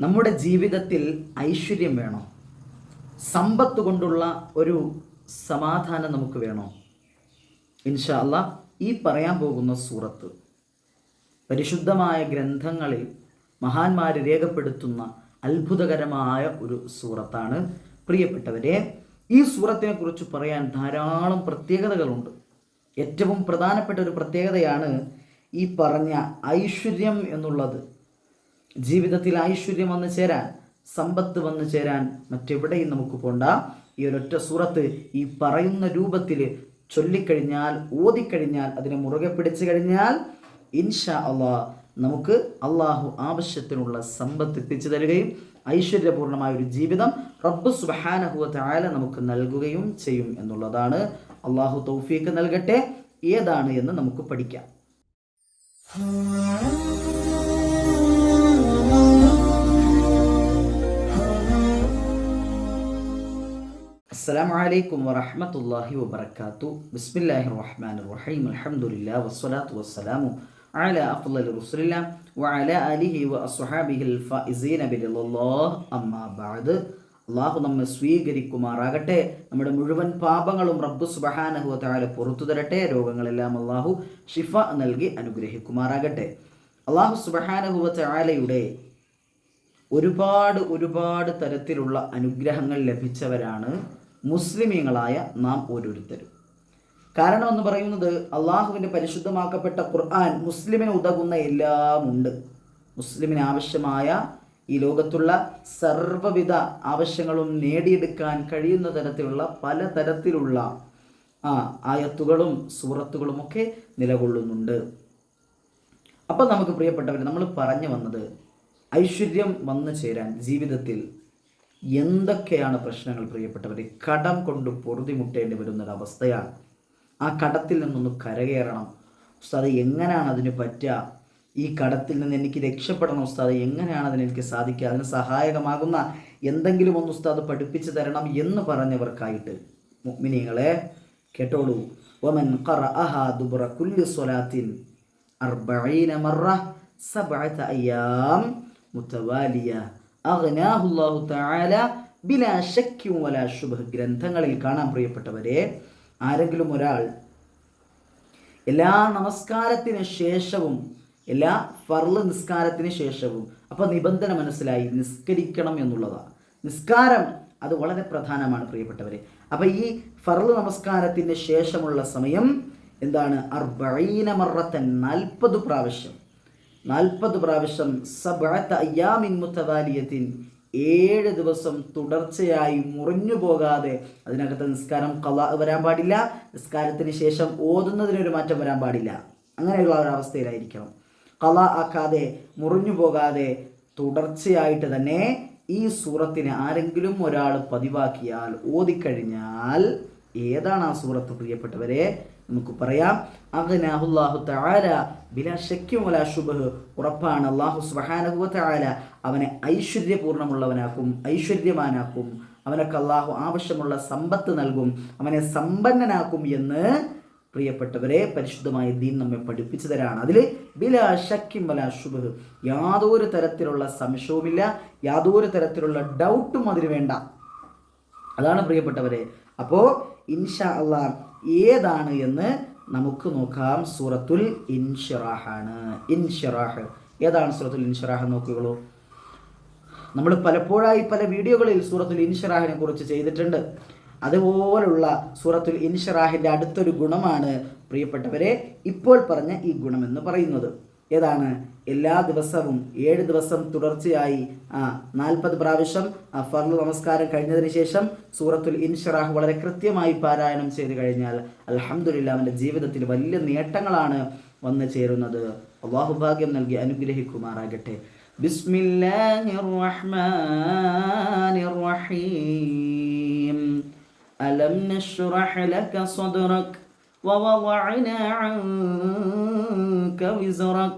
നമ്മുടെ ജീവിതത്തിൽ ഐശ്വര്യം വേണോ? സമ്പത്ത് കൊണ്ടുള്ള ഒരു സമാധാനം നമുക്ക് വേണോ? ഇൻഷല്ല ഈ പറയാൻ പോകുന്ന സൂറത്ത് പരിശുദ്ധമായ ഗ്രന്ഥങ്ങളിൽ മഹാന്മാർ രേഖപ്പെടുത്തുന്ന അത്ഭുതകരമായ ഒരു സൂറത്താണ്. പ്രിയപ്പെട്ടവരെ ഈ സൂറത്തിനെ കുറിച്ച് പറയാൻ ധാരാളം പ്രത്യേകതകളുണ്ട്. ഏറ്റവും പ്രധാനപ്പെട്ട ഒരു പ്രത്യേകതയാണ് ഈ പറഞ്ഞ ഐശ്വര്യം എന്നുള്ളത്. ജീവിതത്തിൽ ഐശ്വര്യം വന്നു ചേരാൻ സമ്പത്ത് വന്നു ചേരാൻ മറ്റെവിടെയും നമുക്ക് പോണ്ട. ഈ ഒരൊറ്റ സൂറത്ത് ഈ പറയുന്ന രൂപത്തിൽ ചൊല്ലിക്കഴിഞ്ഞാൽ ഓതിക്കഴിഞ്ഞാൽ അതിനെ മുറുകെ പിടിച്ചു കഴിഞ്ഞാൽ ഇൻഷാ അള്ളാഹ് നമുക്ക് അള്ളാഹു ആവശ്യത്തിനുള്ള സമ്പത്ത് എത്തിച്ചു തരികയും ഐശ്വര്യപൂർണമായ ഒരു ജീവിതം റബ്ബ് സുബഹാനഹുവ ആല നമുക്ക് നൽകുകയും ചെയ്യും എന്നുള്ളതാണ്. അള്ളാഹു തൗഫീക്ക് നൽകട്ടെ. ഏതാണ് എന്ന് നമുക്ക് പഠിക്കാം. السلام عليكم ورحمة الله وبركاته بسم الله الرحمن الرحيم الحمد لله والصلاة والسلام على أفضل رسول الله وعلى آله وأصحابه الفائزين برضا الله أما بعد അള്ളാഹു നമ്മെ സ്വീകരിക്കുമാറാകട്ടെ നമ്മുടെ മുഴുവൻ പാപങ്ങളും റബ്ബ് സുബഹാനഹു താല പുറത്തു തരട്ടെ രോഗങ്ങളെല്ലാം അള്ളാഹു ഷിഫ നൽകി അനുഗ്രഹിക്കുമാറാകട്ടെ അള്ളാഹു സുബഹാനഹുവ താലയുടെ ഒരുപാട് ഒരുപാട് തരത്തിലുള്ള അനുഗ്രഹങ്ങൾ ലഭിച്ചവരാണ് മുസ്ലിമീങ്ങളായ നാം ഓരോരുത്തരും. കാരണം എന്ന് പറയുന്നത് അള്ളാഹുവിന്റെ പരിശുദ്ധമാക്കപ്പെട്ട ഖുർആൻ മുസ്ലിമിന് ഉതകുന്ന എല്ലാം ഉണ്ട് മുസ്ലിമിന് ആവശ്യമായ ഈ ലോകത്തുള്ള സർവവിധ ആവശ്യങ്ങളും നേടിയെടുക്കാൻ കഴിയുന്ന തരത്തിലുള്ള പല തരത്തിലുള്ള ആ ആയത്തുകളും സൂറത്തുകളും ഒക്കെ നിലകൊള്ളുന്നുണ്ട്. അപ്പം നമുക്ക് പ്രിയപ്പെട്ടവർ നമ്മൾ പറഞ്ഞു വന്നത് ഐശ്വര്യം വന്നു ചേരാൻ ജീവിതത്തിൽ. എന്തൊക്കെയാണ് പ്രശ്നങ്ങൾ പ്രിയപ്പെട്ടവരെ? കടം കൊണ്ട് പൊറുതിമുട്ടേണ്ടി വരുന്നൊരവസ്ഥയാണ്. ആ കടത്തിൽ നിന്നൊന്ന് കരകയറണം. ഉസ്താദ് എങ്ങനെയാണ് അതിന് പറ്റുക? ഈ കടത്തിൽ നിന്ന് എനിക്ക് രക്ഷപ്പെടണം ഉസ്താദ് എങ്ങനെയാണ് അതിന് എനിക്ക് സാധിക്കുക? അതിന് സഹായകമാകുന്ന എന്തെങ്കിലും ഒന്ന് ഉസ്താദ് പഠിപ്പിച്ചു തരണം എന്ന് പറഞ്ഞവർക്കായിട്ട്. മുഅ്മിനീങ്ങളെ കേട്ടോളൂ. ഒമൻ ദുബ്ര കുല്ലി സ്വലാത്തിൻ അർബഈന മറ സബഅത അയ്യാം മുതവാലിയ. അഗ്നാഹു അല്ലാഹു തആല ബിലാ ശക്ക്കി വലാ ശുഭ ഗ്രന്ഥങ്ങളിൽ കാണാൻ പ്രിയപ്പെട്ടവരെ ആരെങ്കിലും ഒരാൾ എല്ലാ നമസ്കാരത്തിന് ശേഷവും എല്ലാ ഫർൾ നിസ്കാരത്തിന് ശേഷവും അപ്പോൾ നിബന്ധന മനസ്സിലായി നിസ്കരിക്കണം എന്നുള്ളതാണ്. നിസ്കാരം അത് വളരെ പ്രധാനമാണ് പ്രിയപ്പെട്ടവരെ. അപ്പോൾ ഈ ഫർൾ നമസ്കാരത്തിന് ശേഷമുള്ള സമയം എന്താണ്? അർബീന മറത്തൻ നാൽപ്പത് പ്രാവശ്യം. നാൽപ്പത് പ്രാവശ്യം സബഅത്ത അയ്യാമിൻ മുത്തവാലിയത്തിൻ ഏഴ് ദിവസം തുടർച്ചയായി മുറിഞ്ഞു പോകാതെ അതിനകത്ത് നിസ്കാരം കല വരാൻ പാടില്ല. നിസ്കാരത്തിന് ശേഷം ഓതുന്നതിനൊരു മാറ്റം വരാൻ പാടില്ല. അങ്ങനെയുള്ള ഒരവസ്ഥയിലായിരിക്കണം കല ആക്കാതെ മുറിഞ്ഞു പോകാതെ തുടർച്ചയായിട്ട് തന്നെ ഈ സൂറത്തിന് ആരെങ്കിലും ഒരാൾ പതിവാക്കിയാൽ ഓതിക്കഴിഞ്ഞാൽ ഏതാണ് ആ സൂറത്ത് പ്രിയപ്പെട്ടവരെ? നമുക്ക് പറയാം. അഗ്നാഹുല്ലാഹു തആല ബിലാ ശക്യും വലാ ഉറപ്പാണ് അല്ലാഹു സുബ്ഹാനഹു തആല അവനെ ഐശ്വര്യപൂർണമുള്ളവനാക്കും ഐശ്വര്യമാനാക്കും അവനൊക്കെ അള്ളാഹു ആവശ്യമുള്ള സമ്പത്ത് നൽകും അവനെ സമ്പന്നനാക്കും എന്ന് പ്രിയപ്പെട്ടവരെ പരിശുദ്ധമായ ദീൻ നമ്മെ പഠിപ്പിച്ചു തരാണ് അതിൽ ബിലാ വലാ ശുബഹ്. യാതൊരു തരത്തിലുള്ള സംശയവുമില്ല യാതൊരു തരത്തിലുള്ള ഡൗട്ടും അതിന് വേണ്ട. അതാണ് പ്രിയപ്പെട്ടവരെ. അപ്പോൾ ഇൻഷാ അള്ളാ ഏതാണ് എന്ന് നമുക്ക് നോക്കാം. സൂറത്തുൽ ഇൻഷിറാഹാണ്. ഇൻഷിറാഹ്. ഏതാണ് സൂറത്തുൽ ഇൻഷിറാഹ് നോക്കുകയുള്ളൂ നമ്മൾ പലപ്പോഴായി പല വീഡിയോകളിൽ സൂറത്തുൽ ഇൻഷിറാഹിനെ കുറിച്ച് ചെയ്തിട്ടുണ്ട്. അതുപോലുള്ള സൂറത്തുൽ ഇൻഷിറാഹിന്റെ അടുത്തൊരു ഗുണമാണ് പ്രിയപ്പെട്ടവരെ ഇപ്പോൾ പറഞ്ഞ ഈ ഗുണമെന്ന് പറയുന്നത്. ഏതാണ് എല്ലാ ദിവസവും ഏഴ് ദിവസം തുടർച്ചയായി ആ നാൽപ്പത് പ്രാവശ്യം ആ ഫർള് നമസ്കാരം കഴിഞ്ഞതിന് ശേഷം സൂറത്തുൽ ഇൻഷറാഹ് വളരെ കൃത്യമായി പാരായണം ചെയ്ത് കഴിഞ്ഞാൽ അൽഹംദുലില്ലാ അവൻ്റെ ജീവിതത്തിൽ വലിയ നേട്ടങ്ങളാണ് വന്നു ചേരുന്നത് അള്ളാഹു ഭാഗ്യം നൽകി അനുഗ്രഹിക്കുമാറാകട്ടെ ബിസ്മില്ലാഹിർ റഹ്മാനിർ റഹീം അലം നഷ്റഹ് ലക صدرك ووضعنا عنك وزرك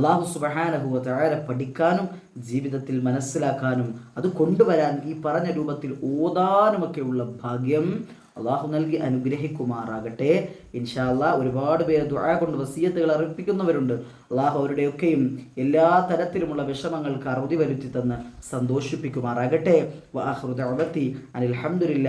അള്ളാഹു സുബഹാനഹുവ താര പഠിക്കാനും ജീവിതത്തിൽ മനസ്സിലാക്കാനും അത് കൊണ്ടുവരാൻ ഈ പറഞ്ഞ രൂപത്തിൽ ഓതാനുമൊക്കെയുള്ള ഭാഗ്യം അള്ളാഹു നൽകി അനുഗ്രഹിക്കുമാറാകട്ടെ. ഇൻഷാല്ല ഒരുപാട് പേര് ദുആ കൊണ്ട് വസീയത്തുകൾ അർപ്പിക്കുന്നവരുണ്ട്. അള്ളാഹു അവരുടെയൊക്കെയും എല്ലാ തരത്തിലുമുള്ള വിഷമങ്ങൾക്ക് അറുതി വരുത്തി തന്ന് സന്തോഷിപ്പിക്കുമാറാകട്ടെ. വാഹൃദ അനിൽ അലഹമുല്ല